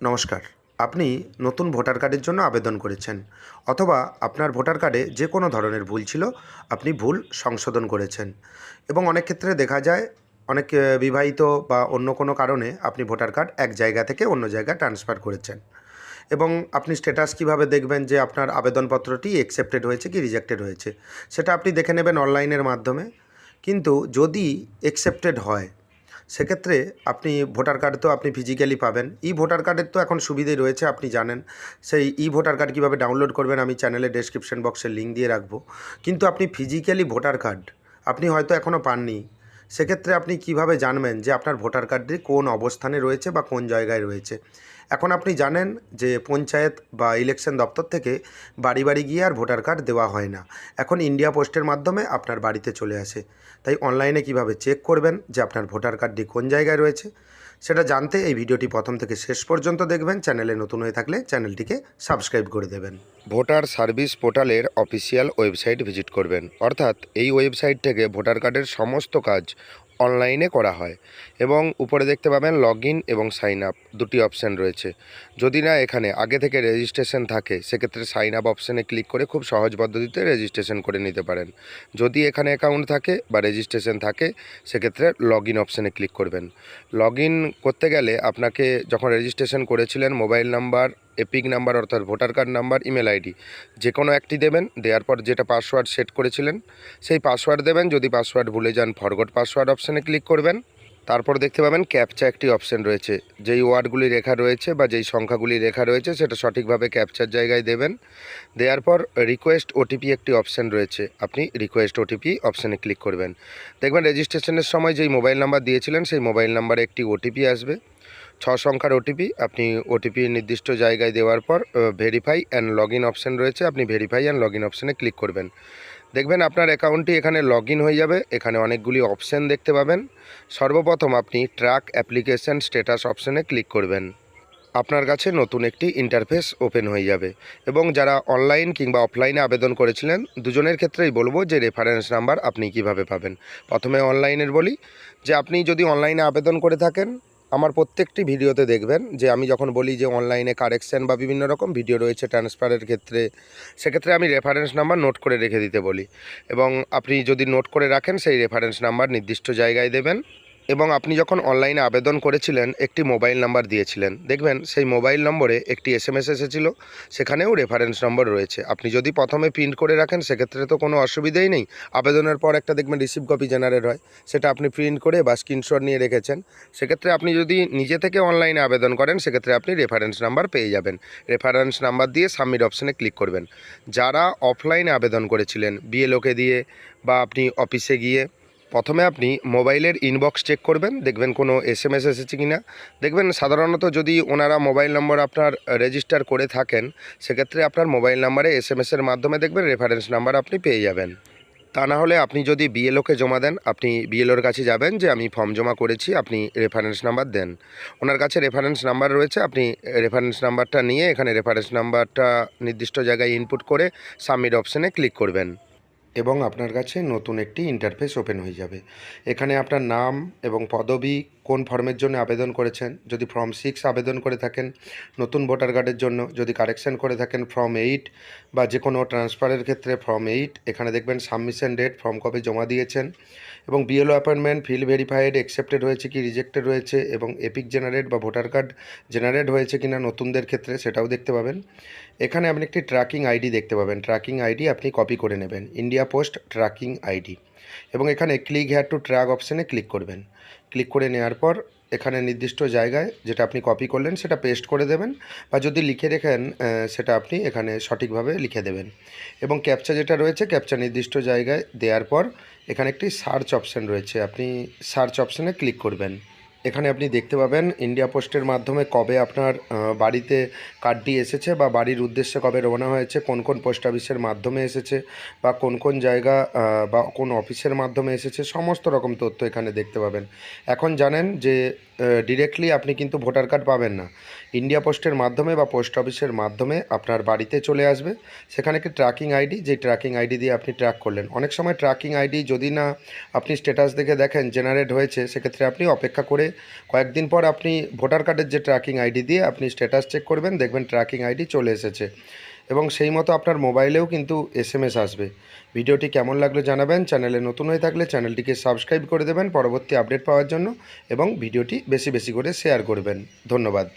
নমস্কার। আপনি নতুন ভোটার কার্ডের জন্য আবেদন করেছেন অথবা আপনার ভোটার কার্ডে যে কোনো ধরনের ভুল ছিল, আপনি ভুল সংশোধন করেছেন এবং অনেক ক্ষেত্রে দেখা যায় অনেক বিবাহিত বা অন্য কোনো কারণে আপনি ভোটার কার্ড এক জায়গা থেকে অন্য জায়গায় ট্রান্সফার করেছেন এবং আপনি স্ট্যাটাস কীভাবে দেখবেন যে আপনার আবেদনপত্রটি অ্যাকসেপ্টেড হয়েছে কি রিজেক্টেড হয়েছে, সেটা আপনি দেখে নেবেন অনলাইনের মাধ্যমে। কিন্তু যদি অ্যাকসেপ্টেড হয় সেক্ষেত্রে আপনি ভোটার কার্ড তো আপনি ফিজিক্যালি পাবেন। ই ভোটার কার্ডের তো এখন সুবিধেই রয়েছে, আপনি জানেন। সেই ই ভোটার কার্ড কীভাবে ডাউনলোড করবেন আমি চ্যানেলে ডেসক্রিপশন বক্সে লিঙ্ক দিয়ে রাখব। কিন্তু আপনি ফিজিক্যালি ভোটার কার্ড আপনি হয়তো এখনও পাননি। সেক্ষেত্রে আপনি কীভাবে জানবেন যে আপনার ভোটার কার্ডটি কোন অবস্থানে রয়েছে বা কোন জায়গায় রয়েছে? এখন আপনি জানেন যে পঞ্চায়েত বা ইলেকশন দপ্তর থেকে বাড়ি বাড়ি গিয়ে আর ভোটার কার্ড দেওয়া হয় না। এখন ইন্ডিয়া পোস্টের মাধ্যমে আপনার বাড়িতে চলে আসে। তাই অনলাইনে কীভাবে চেক করবেন যে আপনার ভোটার কার্ডটি কোন জায়গায় রয়েছে? সেটা জানতে এই ভিডিওটি প্রথম থেকে শেষ পর্যন্ত দেখবেন। চ্যানেলে নতুন হয়ে থাকলে চ্যানেলটিকে সাবস্ক্রাইব করে দেবেন। ভোটার সার্ভিস পোর্টালের অফিসিয়াল ওয়েবসাইট ভিজিট করবেন। অর্থাৎ এই ওয়েবসাইট থেকে ভোটার কার্ডের সমস্ত কাজ অনলাইনে করা হয় এবং উপরে দেখতে পাবেন লগ এবং সাইন আপ দুটি অপশান রয়েছে। যদি না এখানে আগে থেকে রেজিস্ট্রেশন থাকে, সেক্ষেত্রে সাইন আপ অপশানে ক্লিক করে খুব সহজ পদ্ধতিতে রেজিস্ট্রেশন করে নিতে পারেন। যদি এখানে অ্যাকাউন্ট থাকে বা রেজিস্ট্রেশন থাকে, সেক্ষেত্রে লগ ইন অপশানে ক্লিক করবেন। লগ করতে গেলে আপনাকে যখন রেজিস্ট্রেশন করেছিলেন মোবাইল নাম্বার এপিক নাম্বার অর্থাৎ voter card number, email ID. যে কোনো একটি দেবেন, দেওয়ার পর যেটা পাসওয়ার্ড সেট করেছিলেন, সেই পাসওয়ার্ড দেবেন। যদি পাসওয়ার্ড ভুলে যান, ফরগট পাসওয়ার্ড অপশানে ক্লিক করবেন। তারপর দেখতে পাবেন ক্যাপচা একটি অপশন রয়েছে। যেই ওয়ার্ডগুলি রেখা রয়েছে বা যেই সংখ্যাগুলি রেখা রয়েছে, সেটা সঠিকভাবে ক্যাপচার জায়গায় দেবেন। দেওয়ার পর রিকোয়েস্ট ওটিপি একটি অপশন রয়েছে। আপনি রিকোয়েস্ট ওটিপি অপশানে ক্লিক করবেন। দেখবেন রেজিস্ট্রেশনের সময় যেই মোবাইল নাম্বার দিয়েছিলেন, সেই মোবাইল নাম্বারে একটি ওটিপি আসবে। ছ সংখ্যার ওটিপি আপনি ওটিপি নির্দিষ্ট জায়গায় দেওয়ার পর verify and log in option রয়েছে। আপনি ভেরিফাই অ্যান্ড লগ ইন অপশানে ক্লিক করবেন। দেখবেন আপনার অ্যাকাউন্টটি এখানে লগ হয়ে যাবে, এখানে অনেকগুলি অপশান দেখতে পাবেন। সর্বপ্রথম আপনি ট্র্যাক অ্যাপ্লিকেশন স্ট্যাটাস অপশানে ক্লিক করবেন। আপনার কাছে নতুন একটি ইন্টারফেস ওপেন হয়ে যাবে এবং যারা অনলাইন কিংবা অফলাইনে আবেদন করেছিলেন, দুজনের ক্ষেত্রেই বলব যে রেফারেন্স নাম্বার আপনি কীভাবে পাবেন। প্রথমে অনলাইনের বলি, যে আপনি যদি অনলাইনে আবেদন করে থাকেন আমার প্রত্যেকটি ভিডিওতে দেখবেন যে আমি যখন বলি যে অনলাইনে কারেকশান বা বিভিন্ন রকম ভিডিও রয়েছে ট্রান্সফারের ক্ষেত্রে, সেক্ষেত্রে আমি রেফারেন্স নাম্বার নোট করে রেখে দিতে বলি। এবং আপনি যদি নোট করে রাখেন, সেই রেফারেন্স নাম্বার নির্দিষ্ট জায়গায় দেবেন। এবং আপনি যখন অনলাইনে আবেদন করেছিলেন, একটি মোবাইল নাম্বার দিয়েছিলেন। দেখবেন, সেই মোবাইল নম্বরে একটি এস এম এস এসেছিল, সেখানেও রেফারেন্স নম্বর রয়েছে। আপনি যদি প্রথমে প্রিন্ট করে রাখেন, সেক্ষেত্রে তো কোনো অসুবিধেই নেই। আবেদনের পর একটা দেখবেন রিসিভ কপি জেনারেট হয়। সেটা আপনি প্রিন্ট করে বা স্ক্রিনশট নিয়ে রেখেছেন। সেক্ষেত্রে আপনি যদি নিজে থেকে অনলাইনে আবেদন করেন, সেক্ষেত্রে আপনি রেফারেন্স নাম্বার পেয়ে যাবেন। রেফারেন্স নাম্বার দিয়ে সাবমিট অপশানে ক্লিক করবেন। যারা অফলাইনে আবেদন করেছিলেন বিএলওকে দিয়ে বা আপনি অফিসে গিয়ে প্রথমে আপনি মোবাইলের ইনবক্স চেক করবেন, দেখবেন কোনো এস এম এস এসেছে কি না দেখবেন সাধারণত যদি ওনারা মোবাইল নম্বর আপনার রেজিস্টার করে থাকেন, সেক্ষেত্রে আপনার মোবাইল নাম্বারে এস এম এসের মাধ্যমে দেখবেন রেফারেন্স নাম্বার আপনি পেয়ে যাবেন। তা না হলে আপনি যদি বিএলওকে জমা দেন, আপনি বিএলওর কাছে যাবেন যে আমি ফর্ম জমা করেছি, আপনি রেফারেন্স নাম্বার দেন। ওনার কাছে রেফারেন্স নাম্বার রয়েছে, আপনি রেফারেন্স নাম্বারটা নিয়ে এখানে রেফারেন্স নাম্বারটা নির্দিষ্ট জায়গায় ইনপুট করে সাবমিট অপশানে ক্লিক করবেন। এবং আপনার কাছে নতুন একটি ইন্টারফেস ওপেন হয়ে যাবে। এখানে আপনার নাম এবং পদবি কোন ফর্মের জন্য আবেদন করেছেন? যদি ফর্ম সিক্স আবেদন করে থাকেন, নতুন ভোটার কার্ডের জন্য যদি কারেকশন করে থাকেন, ফর্ম এইট বা যে কোনো ট্রান্সফারের ক্ষেত্রে ফর্ম এইট এখানে দেখবেন সাবমিশন ডেট, ফর্ম কবে জমা দিয়েছেন এবং BLO appointment fill verified accepted হয়েছে কি রিজেক্টেড হয়েছে এবং এপিক জেনারেট বা ভোটার কার্ড জেনারেট হয়েছে কিনা নতুনদের ক্ষেত্রে সেটাও দেখতে পাবেন। এখানে আপনি একটি ট্র্যাকিং আইডি দেখতে পাবেন। ট্র্যাকিং আইডি আপনি কপি করে নেবেন। ইন্ডিয়া পোস্ট ট্র্যাকিং আইডি এবং এখানে ক্লিক হেয়ার টু ট্র্যাক অপশানে ক্লিক করবেন। ক্লিক করে নেওয়ার পর এখানে নির্দিষ্ট জায়গায় যেটা আপনি কপি করলেন সেটা পেস্ট করে দেবেন বা যদি লিখে রেখেন সেটা আপনি এখানে সঠিকভাবে লিখে দেবেন। এবং ক্যাপচা যেটা রয়েছে ক্যাপচা নির্দিষ্ট জায়গায় দেওয়ার পর এখানে একটি সার্চ অপশান রয়েছে। আপনি সার্চ অপশানে ক্লিক করবেন। এখানে আপনি দেখতে পাবেন ইন্ডিয়া পোস্টের মাধ্যমে কবে আপনার বাড়িতে কার্ডটি এসেছে বা বাড়ির উদ্দেশ্যে কবে রওনা হয়েছে, কোন কোন পোস্ট অফিসের মাধ্যমে এসেছে বা কোন কোন জায়গা বা কোন অফিসের মাধ্যমে এসেছে, সমস্ত রকম তথ্য এখানে দেখতে পাবেন। এখন জানেন যে ডিরেক্টলি আপনি কিন্তু ভোটার কার্ড পাবেন না। ইন্ডিয়া পোস্টের মাধ্যমে বা পোস্ট অফিসের মাধ্যমে আপনার বাড়িতে চলে আসবে। সেখানে একটি ট্র্যাকিং আইডি যে ট্র্যাকিং আইডি দিয়ে আপনি ট্র্যাক করলেন। অনেক সময় ট্র্যাকিং আইডি যদি না আপনি স্ট্যাটাস দেখে দেখেন জেনারেট হয়েছে, সেক্ষেত্রে আপনি অপেক্ষা করে কয়েকদিন পর আপনি ভোটার কার্ডের যে ট্র্যাকিং আইডি দিয়ে আপনি স্ট্যাটাস চেক করবেন, দেখবেন ট্র্যাকিং আইডি চলে এসেছে। এবং সেই মতো আপনার মোবাইলেও কিন্তু এস এম এস আসবে। ভিডিওটি কেমন লাগল জানাবেন, চ্যানেলে নতুন হয়ে থাকলে চ্যানেলটিকে সাবস্ক্রাইব করে দেবেন, পরবর্তী আপডেট পাওয়ার জন্য এবং ভিডিওটি বেশি বেশি করে শেয়ার করবেন। ধন্যবাদ।